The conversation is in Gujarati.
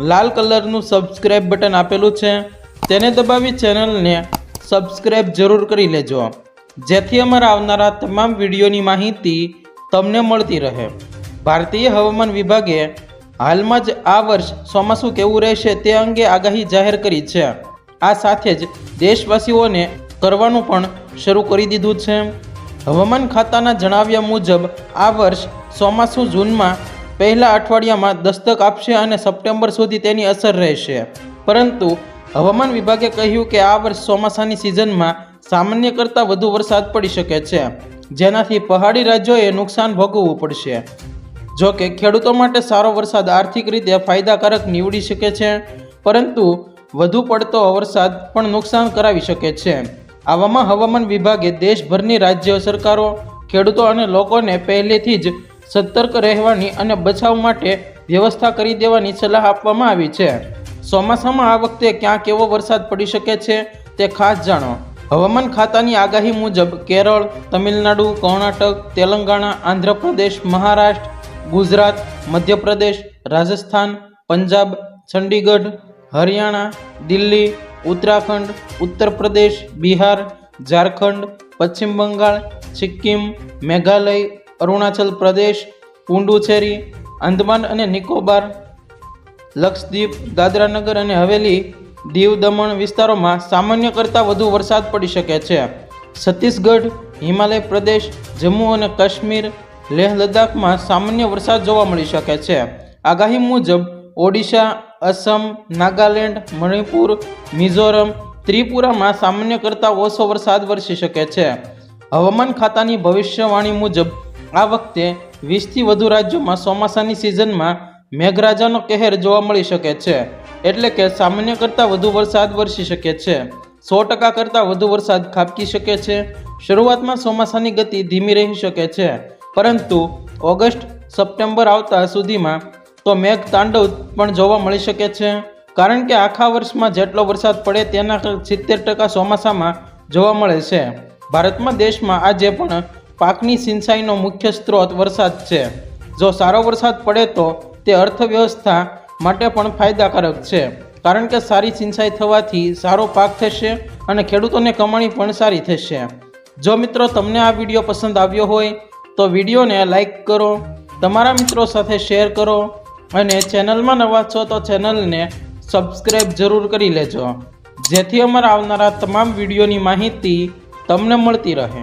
લાલ કલરનું સબસ્ક્રાઇબ બટન આપેલું છે. તેને દબાવી ચેનલને સબસ્ક્રાઇબ જરૂર કરી લેજો. જેથી અમારા આવનારા તમામ વિડીયોની માહિતી તમને મળતી રહે. ભારતીય હવામાન વિભાગે હાલમાં જ આ વર્ષ ચોમાસું કેવું રહેશે તે અંગે આગાહી જાહેર કરી છે. આ સાથે જ દેશવાસીઓને કરવાનું પણ શરૂ કરી દીધું છે. હવામાન ખાતાના જણાવ્યા મુજબ આ વર્ષ ચોમાસું જૂનમાં પહેલા અઠવાડિયામાં દસ્તક આપશે અને સપ્ટેમ્બર સુધી તેની અસર રહેશે. પરંતુ હવામાન વિભાગે કહ્યું કે આ વર્ષ ચોમાસાની સિઝનમાં સામાન્ય કરતાં વધુ વરસાદ પડી શકે છે. જેનાથી પહાડી રાજ્યોએ નુકસાન ભોગવવું પડશે. જો કે ખેડૂતો માટે સારો વરસાદ આર્થિક રીતે ફાયદાકારક નીવડી શકે છે, પરંતુ વધુ પડતો વરસાદ પણ નુકસાન કરાવી શકે છે. આવામાં હવામાન વિભાગે દેશભરની રાજ્ય સરકારો, ખેડૂતો અને લોકોને પહેલેથી જ સતર્ક રહેવાની અને બચાવ માટે વ્યવસ્થા કરી દેવાની સલાહ આપવામાં આવી છે. ચોમાસામાં આ વખતે ક્યાં કેવો વરસાદ પડી શકે છે તે ખાસ જાણો. હવામાન ખાતાની આગાહી મુજબ કેરળ, તમિલનાડુ, કર્ણાટક, તેલંગાણા, આંધ્રપ્રદેશ, મહારાષ્ટ્ર, ગુજરાત, મધ્યપ્રદેશ, રાજસ્થાન, પંજાબ, ચંડીગઢ, હરિયાણા, દિલ્હી, ઉત્તરાખંડ ઉત્તર પ્રદેશ બિહાર, ઝારખંડ, પશ્ચિમ બંગાળ, સિક્કિમ, મેઘાલય અરુણાચલ પ્રદેશ, પુંડુચેરી અંદમાન અને નિકોબાર, લક્ષદ્વીપ, દાદરાનગર અને હવેલી દીવ દમણ વિસ્તારોમાં સામાન્ય કરતાં વધુ વરસાદ પડી શકે છે. છત્તીસગઢ, હિમાલય પ્રદેશ, જમ્મુ અને કાશ્મીર, લેહ લદ્દાખમાં સામાન્ય વરસાદ જોવા મળી શકે છે. આગાહી મુજબ, ઓડિશા અસમ નાગાલેન્ડ, મણિપુર, મિઝોરમ, ત્રિપુરામાં સામાન્ય કરતાં ઓછો વરસાદ વરસી શકે છે. હવામાન ખાતાની ભવિષ્યવાણી મુજબ આ વખતે વીસથી વધુ રાજ્યોમાં ચોમાસાની સિઝનમાં મેઘરાજાનો કહેર જોવા મળી શકે છે. એટલે કે સામાન્ય કરતાં વધુ વરસાદ વરસી શકે છે. સો ટકા કરતાં વધુ વરસાદ ખાબકી શકે છે. શરૂઆતમાં ચોમાસાની ગતિ ધીમી રહી શકે છે. પરંતુ ઓગસ્ટ, સપ્ટેમ્બર આવતા સુધીમાં તો મેઘ તાંડવ પણ જોવા મળી શકે છે. કારણ કે આખા વર્ષમાં જેટલો વરસાદ પડે તેના સિત્તેર ટકા ચોમાસામાં જોવા મળે છે. ભારતમાં દેશમાં આજે પણ પાકની સિંચાઈનો મુખ્ય સ્ત્રોત વરસાદ છે. જો સારો વરસાદ પડે તો તે અર્થવ્યવસ્થા માટે પણ ફાયદાકારક છે. કારણ કે સારી સિંચાઈ થવાથી સારો પાક થશે અને ખેડૂતોને કમાણી પણ સારી થશે. જો મિત્રો તમને આ વીડિયો પસંદ આવ્યો હોય, તો વિડીયોને લાઈક કરો, તમારા મિત્રો સાથે શેર કરો અને ચેનલમાં નવા છો તો ચેનલને સબસ્ક્રાઈબ જરૂર કરી લેજો. જેથી અમારા આવનારા તમામ વિડીયોની માહિતી તમને મળતી રહે.